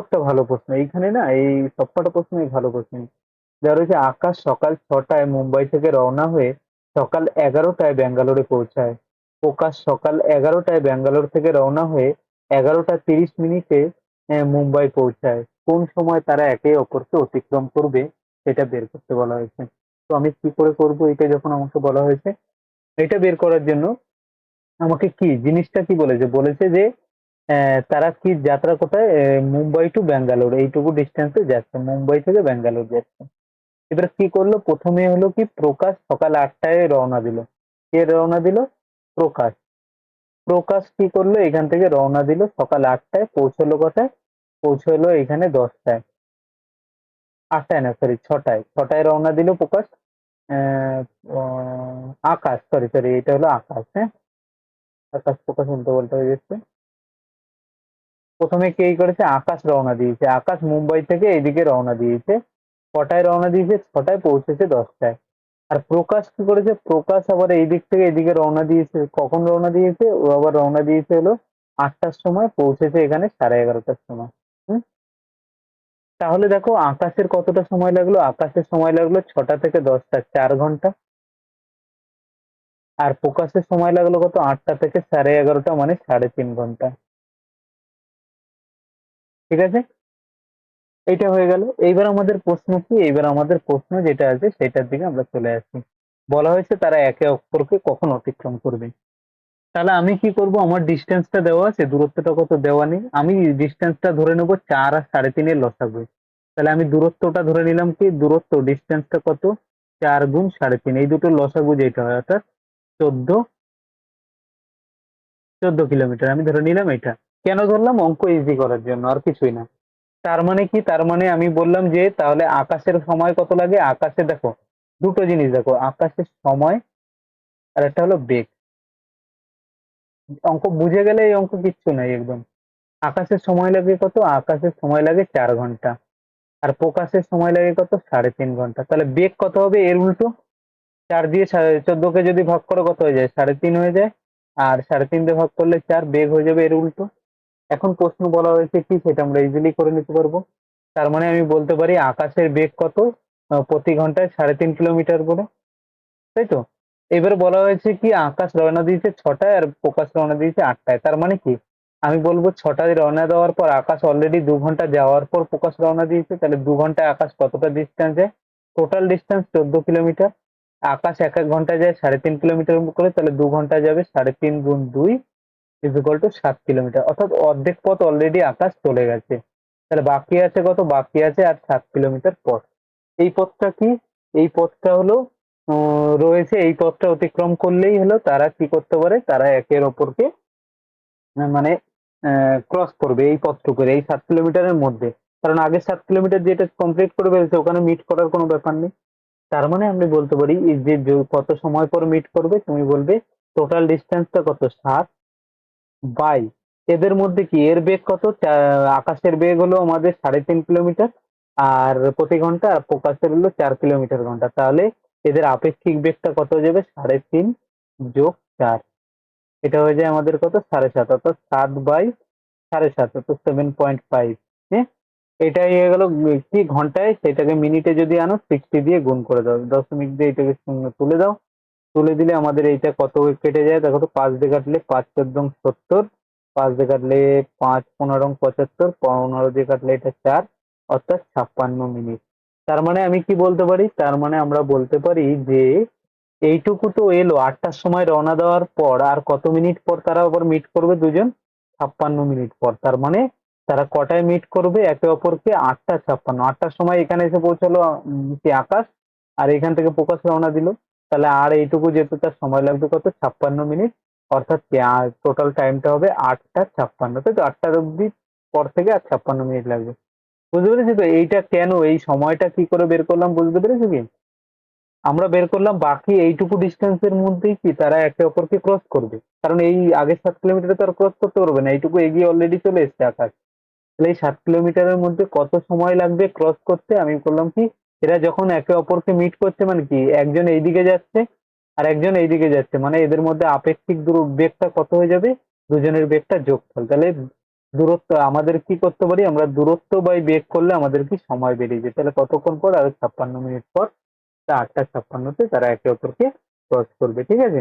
একটা ভালো প্রশ্ন। এইখানে না এই সবকটা প্রশ্নই ভালো প্রশ্ন। দেওয়া রয়েছে আকাশ সকাল ছটায় মুম্বাই থেকে রওনা হয়ে সকাল এগারোটায় ব্যাঙ্গালোরে পৌঁছায়। প্রকাশ সকাল এগারোটায় ব্যাঙ্গালোর থেকে রওনা হয়ে এগারোটা তিরিশ মিনিটে মুম্বাই পৌঁছায়। কোন সময় তারা একে অপরকে অতিক্রম করবে সেটা বের করতে বলা হয়েছে। তো আমি কি করে করব এটা যখন আমাকে বলা হয়েছে, এটা বের করার জন্য আমাকে কি, জিনিসটা কি বলেছে? বলেছে যে তারা কি যাত্রা কোথায়? মুম্বাই টু ব্যাঙ্গালোর। এইটুকু ডিস্টেন্সে যাচ্ছে, মুম্বাই থেকে ব্যাঙ্গালোর যাচ্ছে। এবার কি করল? প্রথমে হলো কি, প্রকাশ সকাল আটটায় রওনা দিল। কে রওনা দিল? প্রকাশ। প্রকাশ কি করল? এখান থেকে রওনা দিল সকাল আটটায়, পৌঁছলো কোথায়? পৌঁছলো এখানে দশটায়। আটটায় না সরি ছটায়। ছটায় রওনা দিল প্রকাশ। আকাশ সরি সরি এটা হলো আকাশ হ্যাঁ? আকাশ, প্রকাশ উল্টো পাল্টা হয়ে যাচ্ছে। প্রথমে কে করেছে? আকাশ রওনা দিয়েছে। আকাশ মুম্বাই থেকে এদিকে রওনা দিয়েছে। কটায় রওনা দিয়েছে, ছটায় পৌঁছেছে দশটায়। আর প্রকাশ কি করেছে? প্রকাশ আবার এই দিক থেকে এদিকে রওনা দিয়েছে। কখন রওনা দিয়েছে? ও আবার রওনা দিয়েছে হলো আটটার সময়, পৌঁছেছে এখানে সাড়ে এগারোটার সময়। তাহলে দেখো আকাশের কতটা সময় লাগল? আকাশের সময় লাগল ছটা থেকে দশটা, চার ঘণ্টা। আর প্রকাশের সময় লাগল কত? আটটা থেকে সাড়ে এগারোটা মানে সাড়ে তিন ঘণ্টা। ঠিক আছে? এটা হয়ে গেল। এইবার আমাদের প্রশ্ন কি? এইবার আমাদের প্রশ্ন যেটা আছে সেটার দিকে আমরা চলে আসি বলা হয়েছে তারা একে অপরকে কখন অতিক্রম করবে। তাহলে আমি কি করব? আমার ডিস্টেন্সটা দেওয়া আছে, দূরত্বটা কত দেওয়া নেই। আমি ডিস্টেন্সটা ধরে নেব চার আর সাড়ে তিনের লসাগু। তাহলে আমি দূরত্বটা ধরে নিলাম কি? দূরত্ব ডিস্টেন্সটা কত? চার গুণ সাড়ে তিন। এই দুটো লসাগু যেটা হয়, অর্থাৎ চোদ্দ চোদ্দ কিলোমিটার। আমি ধরে নিলাম এটা। কেন ধরলাম অঙ্ক ইজি করার জন্য? আর কিছুই না। তার মানে কি? তার মানে আমি বললাম যে, তাহলে আকাশের সময় কত লাগে? আকাশে দেখো, দুটো জিনিস দেখো, আকাশের সময় আর একটা হলো বেগ। অঙ্ক বুঝে গেলে এই অঙ্ক কিচ্ছু নাই একদম। আকাশের সময় লাগে কত? আকাশের সময় লাগে চার ঘণ্টা। আর প্রকাশের সময় লাগে কত? সাড়ে তিন ঘণ্টা। তাহলে বেগ কত হবে? এর উল্টো। চার দিয়ে চোদ্দ কে যদি ভাগ করো, কত হয়ে যায়? সাড়ে তিন হয়ে যায়। আর সাড়ে তিন দিয়ে ভাগ করলে চার, বেগ হয়ে যাবে এর উল্টো। এখন প্রশ্ন বলা হয়েছে কি সেটা আমরা ইজিলি করে নিতে পারব। তার মানে আমি বলতে পারি আকাশের বেগ কত প্রতি ঘন্টায় সাড়ে তিন কিলোমিটার করে। তাই তো? এবার বলা হয়েছে কি আকাশ রওনা দিয়েছে ছটায় আর প্রকাশ রওনা দিয়েছে আটটায়। তার মানে কি? আমি বলব ছটায় রওনা দেওয়ার পর আকাশ অলরেডি দু ঘণ্টা যাওয়ার পর প্রকাশ রওনা দিয়েছে। তাহলে দু ঘন্টায় আকাশ কতটা ডিস্টেন্স টোটাল ডিস্টেন্স চোদ্দ কিলোমিটার। আকাশ এক এক ঘন্টায় যায় সাড়ে তিন কিলোমিটার করে, তাহলে দু ঘন্টায় যাবে সাড়ে তিন গুণ দুই। ইজ ইকুয়াল টু সাত কিলোমিটার। অর্থাৎ অর্ধেক পথ অলরেডি আকাশ চলে গেছে। তাহলে বাকি আছে কত? বাকি আছে আর সাত কিলোমিটার পথ। এই পথটা কি? এই পথটা হলো রয়েছে এই পথটা অতিক্রম করলেই হলো তারা কি করতে পারে? তারা একের অপরকে মানে ক্রস করবে এই পথটুকু এই সাত কিলোমিটারের মধ্যে। কারণ আগে সাত কিলোমিটার যেটা কমপ্লিট করে ফেলছে ওখানে মিট করার কোনো ব্যাপার নেই। তার মানে আমি বলতে পারি যে- কত সময় পর মিট করবে, তুমি বলবে টোটাল ডিস্টেন্সটা কত? সাত। বাই। এদের মধ্যে কি? এর বেগ কত? আকাশের বেগ হলো আমাদের সাড়ে তিন কিলোমিটার, আর প্রতি ঘণ্টা আর প্রকাশের হলো চার কিলোমিটার ঘণ্টা। তাহলে এদের আপেক্ষিক বেগটা কত হয়ে যাবে? সাড়ে তিন যোগ চার। এটা হয়ে যায় আমাদের কত? সাড়ে সাত, অর্থাৎ সাত বাই সাড়ে সাত, অর্থাৎ সেভেন পয়েন্ট ফাইভ হ্যাঁ? এটাই হয়ে গেল কি? ঘন্টায় সেটাকে মিনিটে যদি আনো সিক্সটি দিয়ে গুণ করে দাও। দশমিক দিয়ে এটাকে শূন্য তুলে দাও। তুলে দিলে আমাদের এইটা কত কেটে যায়? দেখো তো, পাঁচ দিয়ে কাটলে পাঁচ চোদ্দ সত্তর, পাঁচ দিয়ে কাটলে পাঁচ পনেরো পঁচাত্তর, পনেরো দিয়ে কাটলে এটা চার, অর্থাৎ ছাপ্পান্ন মিনিট। তার মানে আমি কি বলতে পারি? তার মানে আমরা বলতে পারি যে এইটুকু তো এলো, আটটার সময় রওনা দেওয়ার পর আর কত মিনিট পর তারা আবার মিট করবে দুজন? ছাপ্পান্ন মিনিট পর। তার মানে তারা কটায় মিট করবে? একে অপরকে আটটা ছাপ্পান্ন। আটটার সময় এখানে এসে পৌঁছালো আকাশ? আর এখান থেকে প্রকাশ রওনা দিল। তাহলে আর এইটুকু যেতে তার সময় লাগবে কত? ছাপ্পান্ন মিনিট। অর্থাৎ টোটাল টাইমটা হবে আটটা ছাপ্পান্ন। তাই তো? আটটার অব্দি পর থেকে আর ছাপ্পান্ন মিনিট লাগবে। বুঝতে পেরেছি তো? এইটা কেন? এই সময়টা কি করে বের করলাম? বুঝতে পেরেছ কি? আমরা বের করলাম বাকি এইটুকু ডিস্টেন্সের মধ্যেই কি তারা একে অপরকে ক্রস করবে? কারণ এই আগের সাত কিলোমিটার তো আর ক্রস করতে পারবে না। এইটুকু এগিয়ে অলরেডি চলে এসছে আকাশ। তাহলে এই সাত কিলোমিটারের মধ্যে কত সময় লাগবে ক্রস করতে? আমি করলাম কি এরা যখন একে অপরকে মিট করছে মানে কি, একজন এইদিকে যাচ্ছে আর একজন এইদিকে যাচ্ছে। মানে এদের মধ্যে আপেক্ষিক দূর বেগটা কত হয়ে যাবে? দুজনের বেগটা যোগফল। তাহলে দূরত্ব, আমাদের কি করতে পারি? আমরা দূরত্ব বাই বেগ করলে আমাদের কি সময় বেরিয়ে যায়? তাহলে কতক্ষণ পর? আর ছাপ্পান্ন মিনিট পর আটটা ছাপ্পান্নতে তারা একে অপরকে ক্রস করবে। ঠিক আছে?